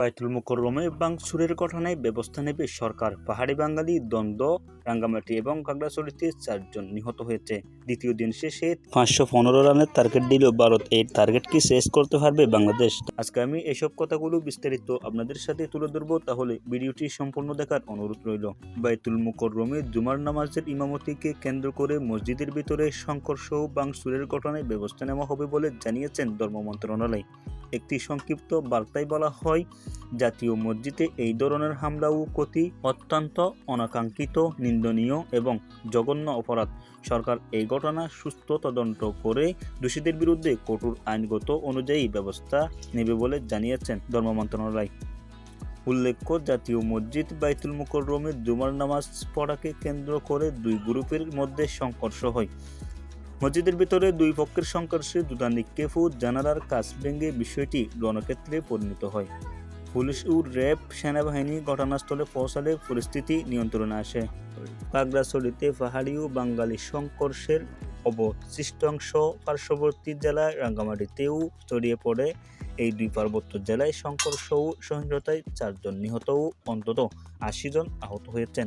বায়তুল মুকররমে বাংসুরের ঘটনায় ব্যবস্থা নেবে সরকার। পাহাড়ি বাঙালি দ্বন্দ্ব, রাঙ্গামাটি এবং খাগড়াছড়িতে চারজন নিহত হয়েছে। দ্বিতীয় দিন শেষে পাঁচশো পনেরো রানের টার্গেট দিল ভারত। এই টার্গেট কি শেষ করতে পারবে বাংলাদেশ? আজকে আমি এসব কথাগুলো বিস্তারিত আপনাদের সাথে তুলে ধরবো, তাহলে ভিডিওটি সম্পূর্ণ দেখার অনুরোধ রইল। বাইতুল মুকররমে জুমার নামাজের ইমামতিকে কেন্দ্র করে মসজিদের ভিতরে সংঘর্ষ ও বাংসুরের ঘটনায় ব্যবস্থা নেওয়া হবে বলে জানিয়েছেন ধর্ম মন্ত্রণালয়। একটি সংক্ষিপ্ত বার্তায় বলা হয়, জাতীয় মসজিদে এই ধরনের হামলা ও ক্ষতি, অত্যন্ত অনাকাঙ্ক্ষিত, নিন্দনীয় এবং জঘন্য অপরাধ। সরকার এই ঘটনা সুস্থ তদন্ত করে দোষীদের বিরুদ্ধে কঠোর আইনগত অনুযায়ী ব্যবস্থা নেবে বলে জানিয়েছেন ধর্ম মন্ত্রণালয়। উল্লেখ্য, জাতীয় মসজিদ বাইতুল মুকররমে জুমার নামাজ পড়াকে কেন্দ্র করে দুই গ্রুপের মধ্যে সংঘর্ষ হয়। মসজিদের ভিতরে দুই পক্ষের সংঘর্ষে নিক্ষেপ ও জানালার কাজ ভেঙে বিষয়টি রণক্ষেত্রে পরিণত হয়। পুলিশ ও র্যাব সেনাবাহিনী ঘটনাস্থলে পৌঁছালে পরিস্থিতি নিয়ন্ত্রণে আসে। খাগড়াছড়িতে পাহাড়ি ও বাঙালি সংঘর্ষের অবশিষ্টাংশ পার্শ্ববর্তী জেলা রাঙ্গামাটিতেও ছড়িয়ে পড়ে। এই দুই পার্বত্য জেলায় সংঘর্ষ ও সহিংসতায় চারজন নিহত ও অন্তত আশি জন আহত হয়েছেন।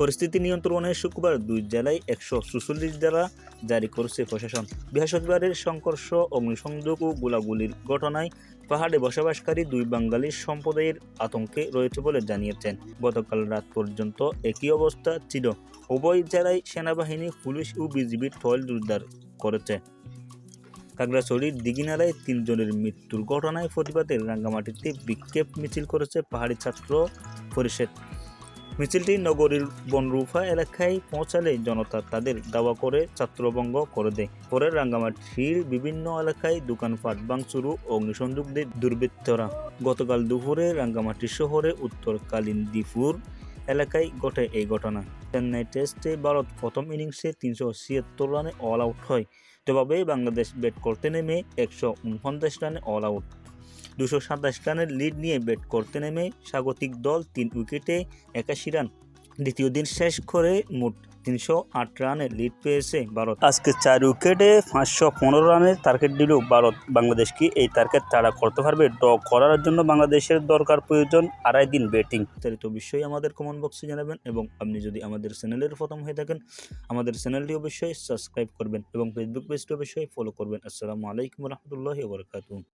পরিস্থিতি নিয়ন্ত্রণে শুক্রবার দুই জেলায় একশো চুচল্লিশ জেলা জারি করেছে প্রশাসন। বৃহস্পতিবারের সংঘর্ষ, অগ্নিসংযোগ ও গোলাগুলির ঘটনায় পাহাড়ে বসবাসকারী দুই বাঙালি সম্প্রদায়ের আতঙ্কে রয়েছে বলে জানিয়েছেন। গতকাল রাত পর্যন্ত একই অবস্থা ছিল। উভয় জেলায় সেনাবাহিনী, পুলিশ ও বিজিবির টহল জোরদার করেছে। খাগড়াছড়ির দিঘিনালায় তিনজনের মৃত্যুর ঘটনায় প্রতিবাদে রাঙ্গামাটিতে বিক্ষেপ মিছিল করেছে পাহাড়ি ছাত্র পরিষদ। মিছিলটি নগরীর বনরুফা এলাকায় পৌঁছালে জনতা তাদের দাওয়া করে ছাত্রভঙ্গ করে দেয়। পরে রাঙ্গামাটির বিভিন্ন এলাকায় দোকানপাট ভাঙচুর অগ্নিসংযোগ দেয় দুর্বৃত্তরা গতকাল দুপুরে রাঙ্গামাটি শহরে, উত্তর কালীন কালিন্দিপুর এলাকায় ঘটে এই ঘটনা। চেন্নাই টেস্টে ভারত প্রথম ইনিংসে তিনশো ছিয়াত্তর রানে অল আউট হয়। তবে বাংলাদেশ ব্যাট করতে নেমে একশো উনপঞ্চাশ রানে অল আউট। দুশো সাতাশ রানের লিড নিয়ে ব্যাট করতে নেমে স্বাগতিক দল তিন উইকেটে একাশি রান। দ্বিতীয় দিন শেষ করে মোট তিনশো আট রানে লিড পেয়েছে ভারত। আজকে চার উইকেটে পাঁচশো পনেরো রানের টার্গেট দিল ভারত। বাংলাদেশ কি এই টার্গেট তারা করতে পারবে? ড্র করার জন্য বাংলাদেশের দরকার প্রয়োজন আড়াই দিন ব্যাটিং বিস্তারিত বিষয়ে আমাদের কমেন্ট বক্সে জানাবেন এবং আপনি যদি আমাদের চ্যানেলের প্রথম হয়ে থাকেন আমাদের চ্যানেলটি অবশ্যই সাবস্ক্রাইব করবেন এবং ফেসবুক পেজটি অবশ্যই ফলো করবেন। আসসালামু আলাইকুম রহমতুল্লাহ বরকাতু